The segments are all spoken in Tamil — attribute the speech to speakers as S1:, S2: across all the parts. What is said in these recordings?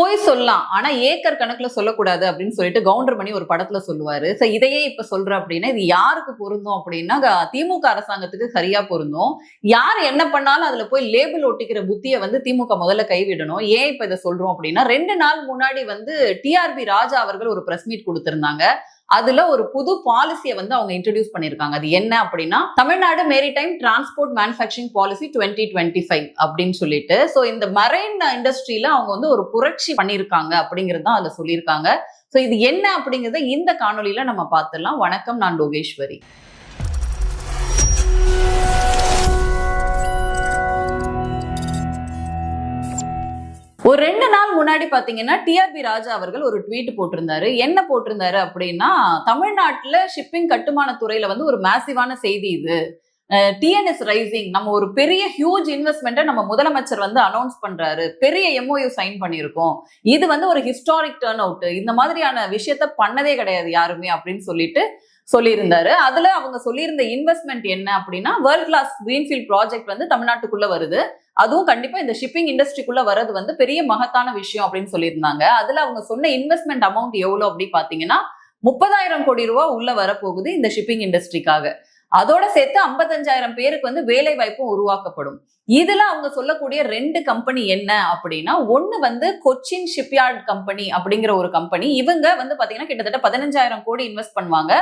S1: போய் சொல்லலாம். ஆனா ஏக்கர் கணக்குல சொல்லக்கூடாது அப்படின்னு சொல்லிட்டு கவுண்டர்மணி ஒரு படத்துல சொல்லுவாரு. சோ இதையே இப்ப சொல்ற அப்படின்னா இது யாருக்கு பொருந்தும் அப்படின்னா திமுக அரசாங்கத்துக்கு சரியா பொருந்தும். யார் என்ன பண்ணாலும் அதுல போய் லேபிள் ஒட்டிக்கிற புத்தியை வந்து திமுக முதல்ல கைவிடணும். ஏன் இப்ப இதை சொல்றோம் அப்படின்னா ரெண்டு நாள் முன்னாடி வந்து டிஆர்பி ராஜா அவர்கள் ஒரு பிரஸ் மீட் கொடுத்திருந்தாங்க. அதுல ஒரு புது பாலிசியை வந்து அவங்க இன்ட்ரடியூஸ் பண்ணிருக்காங்க அது என்ன அப்படின்னா Tamil Nadu maritime transport manufacturing policy twenty twenty five அப்படின்னு சொல்லிட்டு ஸோ இந்த மரைன் இண்டஸ்ட்ரியில அவங்க வந்து ஒரு புரட்சி பண்ணியிருக்காங்க அப்படிங்கிறது தான் அதில் சொல்லியிருக்காங்க. ஸோ இது என்ன அப்படிங்கிறத இந்த காணொலியில நம்ம பார்த்துடலாம். வணக்கம் நான் லோகேஸ்வரி. ஒரு ரெண்டு நாள் முன்னாடி பாத்தீங்கன்னா டிஆர்பி ராஜா அவர்கள் ஒரு ட்வீட் போட்டிருந்தாரு. என்ன போட்டிருந்தாரு அப்படின்னா தமிழ்நாட்டுல ஷிப்பிங் கட்டுமான துறையில வந்து ஒரு மேசிவான செய்தி இது. டிஎன்எஸ் ரைசிங் நம்ம ஒரு பெரிய ஹியூஜ் இன்வெஸ்ட்மெண்ட்டை நம்ம முதலமைச்சர் வந்து அனௌன்ஸ் பண்றாரு. பெரிய எம்ஓயு சைன் பண்ணியிருக்கோம். இது வந்து ஒரு ஹிஸ்டாரிக் டேர்ன் அவுட் இந்த மாதிரியான விஷயத்த பண்ணதே கிடையாது யாருமே அப்படின்னு சொல்லிட்டு சொல்லியிருந்தாரு. அதுல அவங்க சொல்லியிருந்த இன்வெஸ்ட்மெண்ட் என்ன அப்படின்னா வேர்ல்ட் கிளாஸ் கிரீன்ஃபீல்ட் ப்ராஜெக்ட் வந்து தமிழ்நாட்டுக்குள்ள வருது. அதுவும் கண்டிப்பா இந்த ஷிப்பிங் இண்டஸ்ட்ரிக்குள்ள வர்றது வந்து பெரிய மகத்தான விஷயம் அப்படின்னு சொல்லியிருந்தாங்க. அதுல அவங்க சொன்ன இன்வெஸ்ட்மெண்ட் அமௌண்ட் எவ்வளவு அப்படின்னு பாத்தீங்கன்னா முப்பதாயிரம் கோடி ரூபா உள்ள வரப்போகுது இந்த ஷிப்பிங் இண்டஸ்ட்ரிக்காக அதோட சேர்த்து ஐம்பத்தஞ்சாயிரம் பேருக்கு வந்து வேலை வாய்ப்பும் உருவாக்கப்படும். இதுல அவங்க சொல்லக்கூடிய ரெண்டு கம்பெனி என்ன அப்படின்னா ஒண்ணு வந்து கொச்சின் ஷிப்யார்ட் கம்பெனி அப்படிங்கிற ஒரு கம்பெனி இவங்க வந்து பாத்தீங்கன்னா கிட்டத்தட்ட பதினஞ்சாயிரம் கோடி இன்வெஸ்ட் பண்ணுவாங்க.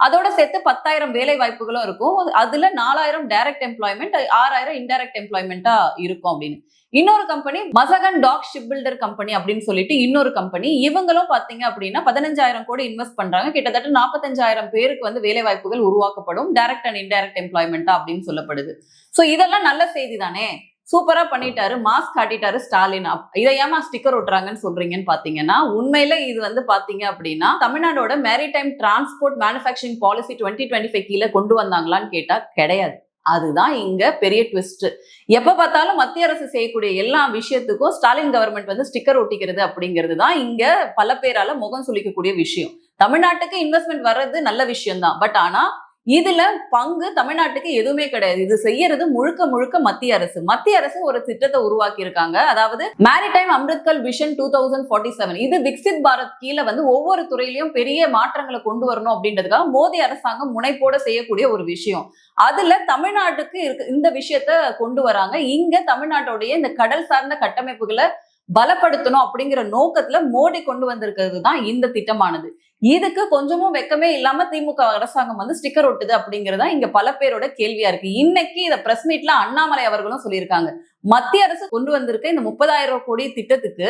S1: அதோட சேர்த்து பத்தாயிரம் வேலை வாய்ப்புகளும் இருக்கும். அதுல நாலாயிரம் டைரக்ட் எம்ப்ளாய்மெண்ட் ஆறாயிரம் இன்டைரக்ட் எம்ப்ளாய்மெண்டா இருக்கும் அப்படின்னு. இன்னொரு company Mazagon dock ship builder company அப்படின்னு சொல்லிட்டு இன்னொரு கம்பெனி இவங்களும் பாத்தீங்க அப்படின்னா பதினஞ்சாயிரம் கோடி இன்வெஸ்ட் பண்றாங்க. கிட்டத்தட்ட நாற்பத்தஞ்சாயிரம் பேருக்கு வந்து வேலை வாய்ப்புகள் உருவாக்கப்படும் டைரக்ட் அண்ட் இன்டைரக்ட் எம்ப்ளாய்மெண்டா அப்படின்னு சொல்லப்படுது. சோ இதெல்லாம் நல்ல செய்தி தானே? சூப்பரா பண்ணிட்டாரு மாஸ்க் காட்டிட்டாரு ஸ்டாலின். அப்- இதை ஏமா ஸ்டிக்கர் ஒட்டுறாங்கன்னு சொல்றீங்கன்னு பாத்தீங்கன்னா உண்மையில இது வந்து பாத்தீங்க அப்படின்னா தமிழ்நாடோட maritime transport manufacturing policy twenty twenty five கீழே கொண்டு வந்தாங்களான்னு கேட்டா கிடையாது. அதுதான் இங்க பெரிய ட்விஸ்ட் எப்ப பார்த்தாலும் மத்திய அரசு செய்யக்கூடிய எல்லா விஷயத்துக்கும் ஸ்டாலின் கவர்மெண்ட் வந்து ஸ்டிக்கர் ஒட்டிக்கிறது அப்படிங்கிறது தான் இங்க பல பேரால முகம் சுளிக்கக்கூடிய விஷயம். தமிழ்நாட்டுக்கு இன்வெஸ்ட்மெண்ட் வர்றது நல்ல விஷயம் தான் பட் ஆனா இதுல பங்கு தமிழ்நாட்டுக்கு எதுவுமே கிடையாது. இது செய்யறது முழுக்க முழுக்க மத்திய அரசு. மத்திய அரசு ஒரு திட்டத்தை உருவாக்கி இருக்காங்க அதாவது maritime Amritkaal vision two thousand forty seven இது விக்சித் பாரத் கீழே வந்து ஒவ்வொரு துறையிலையும் பெரிய மாற்றங்களை கொண்டு வரணும் அப்படின்றதுக்காக மோடி அரசாங்கம் முனைப்போட செய்யக்கூடிய ஒரு விஷயம். அதுல தமிழ்நாட்டுக்கு இருக்கு இந்த விஷயத்த கொண்டு வராங்க. இங்க தமிழ்நாட்டுடைய இந்த கடல் சார்ந்த கட்டமைப்புகளை பலப்படுத்தணும் அப்படிங்கிற நோக்கத்துல மோடி கொண்டு வந்திருக்கிறது தான் இந்த திட்டமானது. இதுக்கு கொஞ்சமும் வெக்கமே இல்லாம திமுக அரசாங்கம் வந்து ஸ்டிக்கர் ஒட்டுது அப்படிங்கறதா இங்க பல பேரோட கேள்வியா இருக்கு. இன்னைக்கு இத பிரஸ் மீட்ல அண்ணாமலை அவர்களும் சொல்லியிருக்காங்க. மத்திய அரசு கொண்டு வந்திருக்க இந்த முப்பதாயிரம் கோடி திட்டத்துக்கு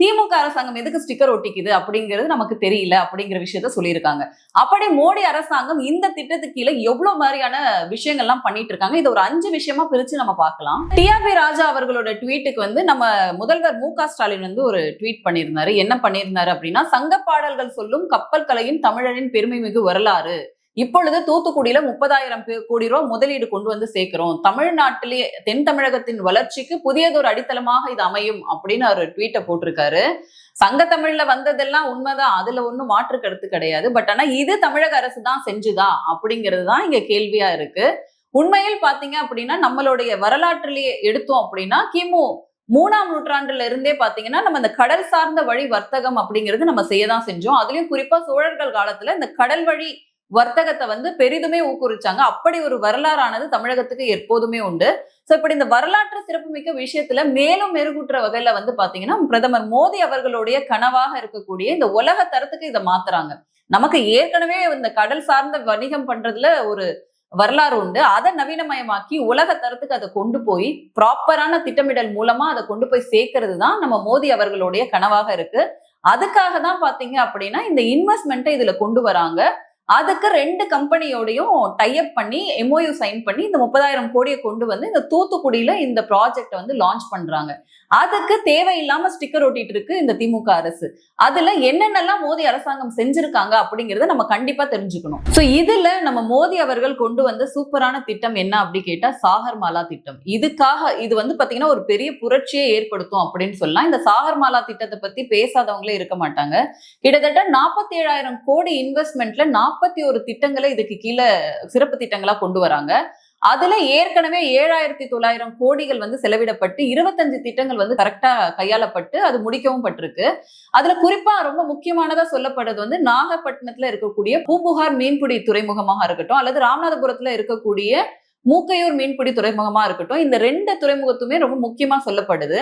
S1: திமுக அரசாங்கம் எதுக்கு ஸ்டிக்கர் ஒட்டிக்குது அப்படிங்கிறது நமக்கு தெரியல அப்படிங்கிற விஷயத்த சொல்லியிருக்காங்க. அப்படி மோடி அரசாங்கம் இந்த திட்டத்துக்கு கீழே எவ்வளவு மாதிரியான விஷயங்கள்லாம் பண்ணிட்டு இருக்காங்க இது ஒரு அஞ்சு விஷயமா பிரிச்சு நம்ம பார்க்கலாம். டிஆர்பி ராஜா அவர்களோட ட்வீட்டுக்கு வந்து நம்ம முதல்வர் மு ஸ்டாலின் வந்து ஒரு ட்வீட் பண்ணியிருந்தாரு. என்ன பண்ணியிருந்தாரு அப்படின்னா சங்க பாடல்கள் சொல்லும் கப்பல் கலையின் தமிழரின் பெருமை மிகு வரலாறு இப்பொழுது தூத்துக்குடியில முப்பதாயிரம் கோடி ரூபாய் முதலீடு கொண்டு வந்து சேர்க்கிறோம். தமிழ்நாட்டிலேயே தென் தமிழகத்தின் வளர்ச்சிக்கு புதியதொரு அடித்தளமாக இது அமையும் அப்படின்னு அவர் ட்வீட்டை போட்டிருக்காரு. சங்க தமிழ்ல வந்ததெல்லாம் உண்மைதான். அதுல ஒன்றும் மாற்று கருத்து கிடையாது. பட் ஆனா இது தமிழக அரசு தான் செஞ்சுதா அப்படிங்கிறது தான் இங்க கேள்வியா இருக்கு. உண்மையில் பாத்தீங்க அப்படின்னா நம்மளுடைய வரலாற்றிலேயே எடுத்தோம் அப்படின்னா கிமு மூணாம் நூற்றாண்டுல இருந்தே பாத்தீங்கன்னா நம்ம இந்த கடல் சார்ந்த வழி வர்த்தகம் அப்படிங்கிறது நம்ம செய்ய தான் செஞ்சோம். அதுலயும் குறிப்பா சோழர்கள் காலத்துல இந்த கடல் வழி வர்த்தகத்தை வந்து பெரிதுமே ஊக்குவிச்சாங்க. அப்படி ஒரு வரலாறானது தமிழகத்துக்கு எப்போதுமே உண்டு. சோ இப்படி இந்த வரலாற்று சிறப்புமிக்க விஷயத்துல மேலும் மெருகூட்டுற வகையில வந்து பாத்தீங்கன்னா பிரதமர் மோடி அவர்களுடைய கனவாக இருக்கக்கூடிய இந்த உலக தரத்துக்கு இதை மாத்துறாங்க. நமக்கு ஏற்கனவே இந்த கடல் சார்ந்த வணிகம் பண்றதுல ஒரு வரலாறு உண்டு. அதை நவீனமயமாக்கி உலக தரத்துக்கு அதை கொண்டு போய் ப்ராப்பரான திட்டமிடல் மூலமா அதை கொண்டு போய் சேர்க்கறது தான் நம்ம மோடி அவர்களுடைய கனவாக இருக்கு. அதுக்காக தான் பாத்தீங்க அப்படின்னா இந்த இன்வெஸ்ட்மெண்ட்டை இதுல கொண்டு வராங்க. அதுக்கு ரெண்டு கம்பெனியோடையும் டைப் பண்ணி எம்ஓயு சைன் பண்ணி இந்த முப்பதாயிரம் கோடியை கொண்டு வந்து இந்த தூத்துக்குடியில இந்த ப்ராஜெக்ட் வந்து லான்ச் பண்றாங்க. அதுக்கு தேவையில்லாம ஸ்டிக்கர் ஒட்டிட்டு இருக்கு இந்த திமுக அரசு. அதுல என்னென்னலாம் மோடி அரசாங்கம் செஞ்சிருக்காங்க அப்படிங்கறத நம்ம கண்டிப்பா தெரிஞ்சுக்கணும். சோ இதுல நம்ம மோடி அவர்கள் கொண்டு வந்த சூப்பரான திட்டம் என்ன அப்படி கேட்டா சாகர்மாலா திட்டம். இதுக்காக இது வந்து பாத்தீங்கன்னா ஒரு பெரிய புரட்சியை ஏற்படுத்தும் அப்படின்னு சொல்லலாம். இந்த சாகர்மாலா திட்டத்தை பத்தி பேசாதவங்களே இருக்க மாட்டாங்க. கிட்டத்தட்ட நாற்பத்தி ஏழாயிரம் கோடி இன்வெஸ்ட்மெண்ட்ல நாற்பத்தி நாற்பத்தி ஒரு திட்டங்களை இதுக்கு கீழே சிறப்பு திட்டங்களா கொண்டு வராங்க. அதுல ஏற்கனவே ஏழாயிரத்தி தொள்ளாயிரம் கோடிகள் வந்து செலவிடப்பட்டு இருபத்தஞ்சு திட்டங்கள் வந்து கரெக்டா கையாளப்பட்டு அது முடிக்கவும் பட்டிருக்கு. அதுல குறிப்பா ரொம்ப முக்கியமானதா சொல்லப்படுறது வந்து நாகப்பட்டினத்துல இருக்கக்கூடிய பூம்புகார் மீன்பிடி துறைமுகமாக இருக்கட்டும் அல்லது ராமநாதபுரத்துல இருக்கக்கூடிய மூக்கையூர் மீன்பிடி துறைமுகமா இருக்கட்டும் இந்த ரெண்டு துறைமுகத்துமே ரொம்ப முக்கியமா சொல்லப்படுது.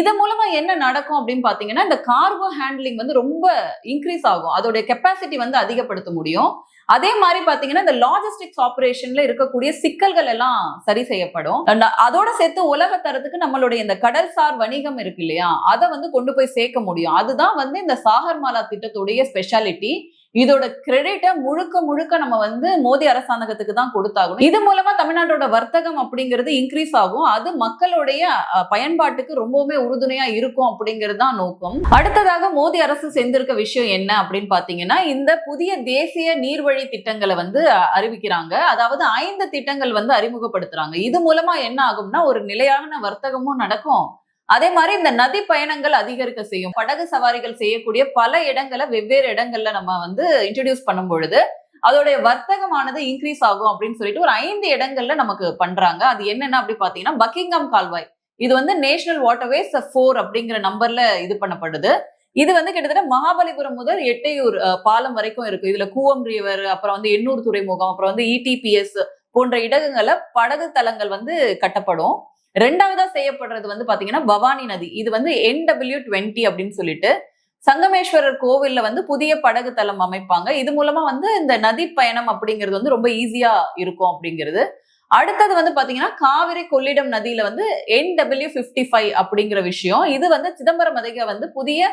S1: இது மூலமா என்ன நடக்கும் அப்படின்னு பாத்தீங்கன்னா இந்த கார்கோ ஹேண்ட்லிங் வந்து ரொம்ப இன்க்ரீஸ் ஆகும். அதோடைய கெப்பாசிட்டி வந்து அதிகப்படுத்த முடியும். அதே மாதிரி பாத்தீங்கன்னா இந்த லாஜிஸ்டிக்ஸ் ஆபரேஷன்ல இருக்கக்கூடிய சிக்கல்கள் எல்லாம் சரி செய்யப்படும். அதோட சேர்த்து உலக தரத்துக்கு நம்மளுடைய இந்த கடல்சார் வணிகம் இருக்கு இல்லையா? அதை வந்து கொண்டு போய் சேர்க்க முடியும். அதுதான் வந்து இந்த சாகர்மாலா திட்டத்துடைய ஸ்பெஷாலிட்டி இதோட கிரெடிட்டை முழுக்க முழுக்க நம்ம வந்து மோடி அரசாங்கத்துக்கு தான் கொடுத்தாகணும். இது மூலமா தமிழ்நாட்டோட வர்த்தகம் அப்படிங்கிறது இன்க்ரீஸ் ஆகும். அது மக்களுடைய பயன்பாட்டுக்கு ரொம்பவுமே உறுதுணையா இருக்கும் அப்படிங்கிறது தான் நோக்கம். அடுத்ததாக மோடி அரசு செஞ்சிருக்க விஷயம் என்ன அப்படின்னு பாத்தீங்கன்னா இந்த புதிய தேசிய நீர்வழி திட்டங்களை வந்து அறிவிக்கிறாங்க. அதாவது ஐந்து திட்டங்கள் வந்து அறிமுகப்படுத்துறாங்க. இது மூலமா என்ன ஆகும்னா ஒரு நிலையான வர்த்தகமும் நடக்கும். அதே மாதிரி இந்த நதி பயணங்கள் அதிகரிக்க செய்யும். படகு சவாரிகள் செய்யக்கூடிய பல இடங்களை வெவ்வேறு இடங்கள்ல நம்ம வந்து இன்ட்ரடியூஸ் பண்ணும் பொழுது அதோடைய வர்த்தகமானது இன்க்ரீஸ் ஆகும் அப்படின்னு சொல்லிட்டு ஒரு ஐந்து இடங்கள்ல நமக்கு பண்றாங்க. அது என்னென்ன அப்படி பாத்தீங்கன்னா பக்கிங்ஹாம் கால்வாய். இது வந்து நேஷனல் வாட்டர்வேஸ் ஃபோர் அப்படிங்கிற நம்பர்ல இது பண்ணப்படுது. இது வந்து கிட்டத்தட்ட மகாபலிபுரம் முதல் எட்டையூர் பாலம் வரைக்கும் இருக்கு. இதுல கூவம் ரிவர் அப்புறம் வந்து எண்ணூர் துறைமுகம் அப்புறம் வந்து இடிபிஎஸ் போன்ற இடங்களை படகு தளங்கள் வந்து கட்டப்படும். ரெண்டாவதா செய்யப்படுறது வந்து பாத்தீங்கன்னா பவானி நதி. இது வந்து என்டபிள்யூ டுவெண்ட்டி அப்படின்னு சொல்லிட்டு சங்கமேஸ்வரர் கோவில்ல வந்து புதிய படகு தளம் அமைப்பாங்க. இது மூலமா வந்து இந்த நதி பயணம் அப்படிங்கிறது வந்து ரொம்ப ஈஸியா இருக்கும் அப்படிங்கிறது. அடுத்தது வந்து பாத்தீங்கன்னா காவிரி கொள்ளிடம் நதியில வந்து என் டபிள்யூ பிப்டி ஃபைவ் அப்படிங்கிற விஷயம். இது வந்து சிதம்பரம் அதிக வந்து புதிய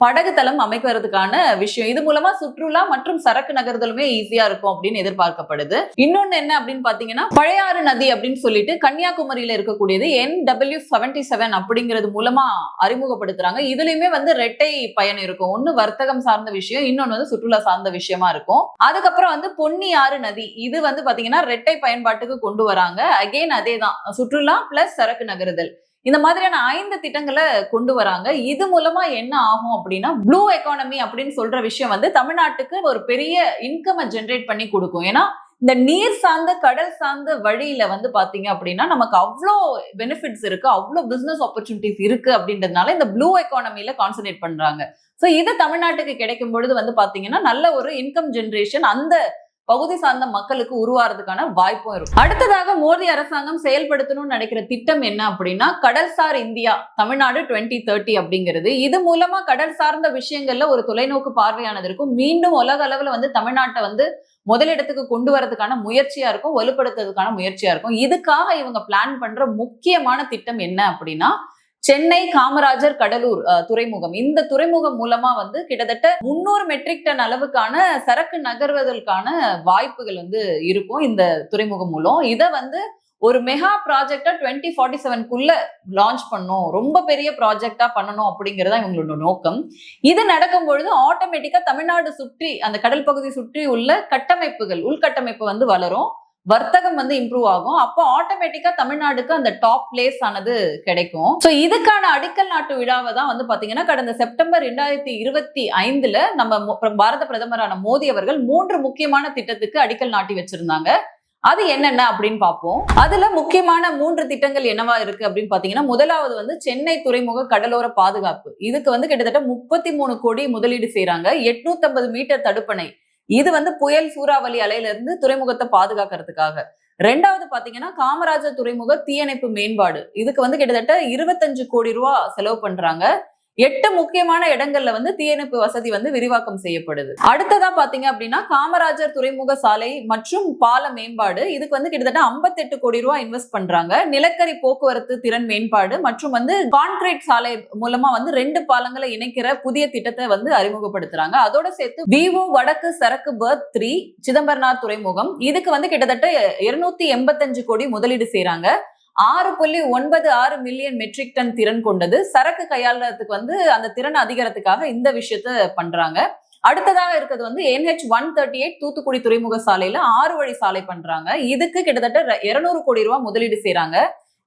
S1: படகு தளம் அமைக்கிறதுக்கான விஷயம். இது மூலமா சுற்றுலா மற்றும் சரக்கு நகர்தலுமே ஈஸியா இருக்கும் அப்படின்னு எதிர்பார்க்கப்படுது. இன்னொன்னு என்ன அப்படின்னு பாத்தீங்கன்னா பழையாறு நதி அப்படின்னு சொல்லிட்டு கன்னியாகுமரியில இருக்கக்கூடியது என் டபிள்யூ செவன்டி செவன் அப்படிங்கிறது மூலமா அறிமுகப்படுத்துறாங்க. இதுலயுமே வந்து ரெட்டை பயன் இருக்கும். ஒன்னு வர்த்தகம் சார்ந்த விஷயம் இன்னொன்னு வந்து சுற்றுலா சார்ந்த விஷயமா இருக்கும். அதுக்கப்புறம் வந்து பொன்னியாறு நதி. இது வந்து பாத்தீங்கன்னா ரெட்டை பயன்பாட்டுக்கு கொண்டு வராங்க. அகைன் அதே தான் சுற்றுலா பிளஸ் சரக்கு நகருதல். இந்த மாதிரியான ஐந்து திட்டங்களை கொண்டு வராங்க. இது மூலமா என்ன ஆகும் அப்படின்னா ப்ளூ எக்கானமி அப்படின்னு சொல்ற விஷயம் வந்து தமிழ்நாட்டுக்கு ஒரு பெரிய இன்கமை ஜென்ரேட் பண்ணி கொடுக்கும். ஏன்னா இந்த நீர் சார்ந்த கடல் சார்ந்த வழியில வந்து பாத்தீங்க அப்படின்னா நமக்கு அவ்வளோ பெனிஃபிட்ஸ் இருக்கு அவ்வளோ பிசினஸ் ஆப்பர்ச்சுனிட்டிஸ் இருக்கு அப்படின்றதுனால இந்த ப்ளூ எக்கானமில கான்சென்ட்ரேட் பண்றாங்க. ஸோ இது தமிழ்நாட்டுக்கு கிடைக்கும் பொழுது வந்து பாத்தீங்கன்னா நல்ல ஒரு இன்கம் ஜென்ரேஷன் அந்த பகுதி சார்ந்த மக்களுக்கு உருவாறதுக்கான வாய்ப்பும் இருக்கும். அடுத்ததாக மோடி அரசாங்கம் செயல்படுத்தணும்னு நினைக்கிற திட்டம் என்ன அப்படின்னா கடல்சார் இந்தியா தமிழ்நாடு டுவெண்ட்டி தேர்ட்டி அப்படிங்கிறது. இது மூலமா கடல் சார்ந்த விஷயங்கள்ல ஒரு தொலைநோக்கு பார்வையானது இருக்கும். மீண்டும் உலக அளவுல வந்து தமிழ்நாட்டை வந்து முதலிடத்துக்கு கொண்டு வரதுக்கான முயற்சியா இருக்கும் வலுப்படுத்துறதுக்கான முயற்சியா இருக்கும். இதுக்காக இவங்க பிளான் பண்ற முக்கியமான திட்டம் என்ன அப்படின்னா சென்னை காமராஜர் கடலூர் துறைமுகம். இந்த துறைமுகம் மூலமா வந்து கிட்டத்தட்ட முன்னூறு மெட்ரிக் டன் அளவுக்கான சரக்கு நகர்வதற்கான வாய்ப்புகள் வந்து இருக்கும் இந்த துறைமுகம் மூலம். இதை வந்து ஒரு மெகா ப்ராஜெக்டா டுவெண்ட்டி ஃபார்ட்டி செவன்குள்ள லான்ச் பண்ணும் ரொம்ப பெரிய ப்ராஜெக்டா பண்ணணும் அப்படிங்கறதா இவங்களோட நோக்கம். இது நடக்கும் பொழுது ஆட்டோமேட்டிக்கா தமிழ்நாடு சுற்றி அந்த கடல் பகுதி சுற்றி உள்ள கட்டமைப்புகள் உள்கட்டமைப்பு வந்து வளரும். வர்த்தகம் வந்து இம்ப்ரூவ் ஆகும். அப்போ ஆட்டோமேட்டிக்கா தமிழ்நாடுக்கு அந்த டாப் பிளேஸ் ஆனது கிடைக்கும். ஸோ இதுக்கான அடிக்கல் நாட்டு விழாவை தான் வந்து பாத்தீங்கன்னா கடந்த செப்டம்பர் ரெண்டாயிரத்தி இருபத்தி ஐந்துல நம்ம பாரத பிரதமரான மோடி அவர்கள் மூன்று முக்கியமான திட்டத்துக்கு அடிக்கல் நாட்டி வச்சிருந்தாங்க. அது என்னென்ன அப்படின்னு பார்ப்போம். அதுல முக்கியமான மூன்று திட்டங்கள் என்னவா இருக்கு அப்படின்னு பாத்தீங்கன்னா முதலாவது வந்து சென்னை துறைமுக கடலோர பாதுகாப்பு. இதுக்கு வந்து கிட்டத்தட்ட முப்பத்தி மூணு கோடி முதலீடு செய்றாங்க. 850 மீட்டர் தடுப்பணை. இது வந்து புயல் சூறாவளி அலையில இருந்து துறைமுகத்தை பாதுகாக்கிறதுக்காக. ரெண்டாவது பாத்தீங்கன்னா காமராஜர் துறைமுக தீயணைப்பு மேம்பாடு. இதுக்கு வந்து கிட்டத்தட்ட இருபத்தஞ்சு கோடி ரூபா செலவு பண்றாங்க. எட்டு முக்கியமான இடங்கள்ல வந்து தீயணைப்பு வசதி வந்து விரிவாக்கம் செய்யப்படுது. அடுத்ததா பாத்தீங்க அப்படின்னா காமராஜர் துறைமுக சாலை மற்றும் பால மேம்பாடு. இதுக்கு வந்து கிட்டத்தட்ட 58 கோடி ரூபாய் இன்வெஸ்ட் பண்றாங்க. நிலக்கரி போக்குவரத்து திறன் மேம்பாடு மற்றும் வந்து கான்கிரீட் சாலை மூலமா வந்து ரெண்டு பாலங்களை இணைக்கிற புதிய திட்டத்தை வந்து அறிமுகப்படுத்துறாங்க. அதோட சேர்த்து விவோ வடக்கு சரக்கு பர்த் த்ரீ சிதம்பரனார் துறைமுகம். இதுக்கு வந்து கிட்டத்தட்ட இருநூத்தி எண்பத்தஞ்சு கோடி முதலீடு செய்யறாங்க ஆறு புள்ளி ஒன்பது ஆறு மில்லியன் மெட்ரிக் டன் திறன் கொண்டது. சரக்கு கையாளுறதுக்கு வந்து அந்த திறன் அதிகரத்துக்காக இந்த விஷயத்த பண்றாங்க. அடுத்ததாக இருக்கிறது வந்து NH one thirty eight Thoothukudi துறைமுக சாலையில ஆறு வழி சாலை பண்றாங்க. இதுக்கு கிட்டத்தட்ட இருநூறு கோடி ரூபாய் முதலீடு செய்யறாங்க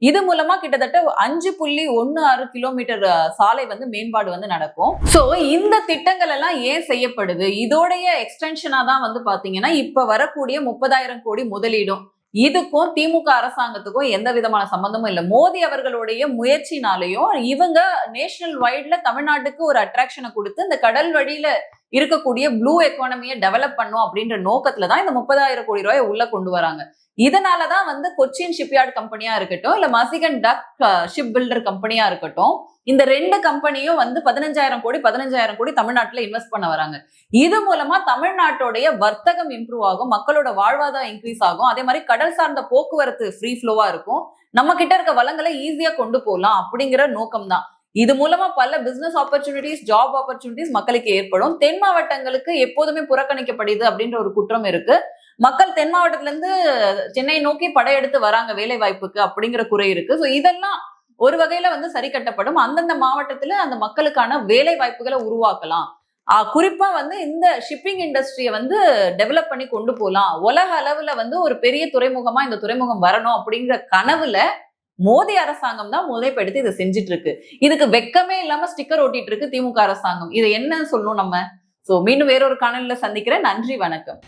S1: இது மூலமா கிட்டத்தட்ட அஞ்சு புள்ளி ஒன்னு ஆறு கிலோமீட்டர் சாலை வந்து மேம்பாடு வந்து நடக்கும். சோ இந்த திட்டங்கள் எல்லாம் ஏன் செய்யப்படுது? இதோடைய எக்ஸ்டென்ஷனா தான் வந்து பாத்தீங்கன்னா இப்ப வரக்கூடிய முப்பதாயிரம் கோடி முதலீடும். இதுக்கும் திமுக அரசாங்கத்துக்கும் எந்த விதமான சம்பந்தமும் இல்லை. மோடி அவர்களுடைய முயற்சினாலையும் இவங்க நேஷனல் வைட்ல தமிழ்நாட்டுக்கு ஒரு அட்ராக்ஷனை கொடுத்து இந்த கடல் வழியில இருக்கக்கூடிய ப்ளூ எக்கானமியை டெவலப் பண்ணும் அப்படின்ற நோக்கத்துல தான் இந்த முப்பதாயிரம் கோடி ரூபாயை உள்ள கொண்டு வராங்க. இதனாலதான் வந்து கொச்சின் ஷிப்யார்ட் கம்பெனியா இருக்கட்டும் இல்ல மசிகன் டக் ஷிப் பில்டர் கம்பெனியா இருக்கட்டும் இந்த ரெண்டு கம்பெனியும் வந்து பதினஞ்சாயிரம் கோடி பதினஞ்சாயிரம் கோடி தமிழ்நாட்டுல இன்வெஸ்ட் பண்ண வராங்க. இது மூலமா தமிழ்நாட்டுடைய வர்த்தகம் இம்ப்ரூவ் ஆகும் மக்களோட வாழ்வாதாரம் இன்க்ரீஸ் ஆகும். அதே மாதிரி கடல் சார்ந்த போக்குவரத்து ஃப்ரீ ஃப்ளோவா இருக்கும். நம்ம கிட்ட இருக்க வளங்களை ஈஸியா கொண்டு போகலாம் அப்படிங்கிற நோக்கம் தான் இது மூலமா பல பிசினஸ் ஆப்பர்ச்சுனிட்டிஸ் ஜாப் ஆப்பர்ச்சுனிட்டிஸ் மக்களுக்கு ஏற்படும். தென் மாவட்டங்களுக்கு எப்போதுமே புறக்கணிக்கப்படுது அப்படின்ற ஒரு குற்றம் இருக்கு. மக்கள் தென் மாவட்டத்துல இருந்து சென்னை நோக்கி படையெடுத்து வராங்க வேலை வாய்ப்புக்கு அப்படிங்கிற குறை இருக்கு. ஸோ இதெல்லாம் ஒரு வகையில வந்து சரி கட்டப்படும். அந்தந்த மாவட்டத்துல அந்த மக்களுக்கான வேலை வாய்ப்புகளை உருவாக்கலாம். ஆஹ் குறிப்பா வந்து இந்த ஷிப்பிங் இண்டஸ்ட்ரியை வந்து டெவலப் பண்ணி கொண்டு போகலாம் உலக அளவுல வந்து ஒரு பெரிய துறைமுகமா இந்த துறைமுகம் வரணும் அப்படிங்கிற கனவுல மோடி அரசாங்கம் தான் முதைப்படுத்தி இதை செஞ்சுட்டு இருக்கு இதுக்கு வெக்கமே இல்லாம ஸ்டிக்கர் ஓட்டிட்டு இருக்கு திமுக அரசாங்கம். இதை என்ன சொல்லணும் நம்ம? சோ மீண்டும் வேறொரு காணொலியில சந்திக்கிறேன். நன்றி வணக்கம்.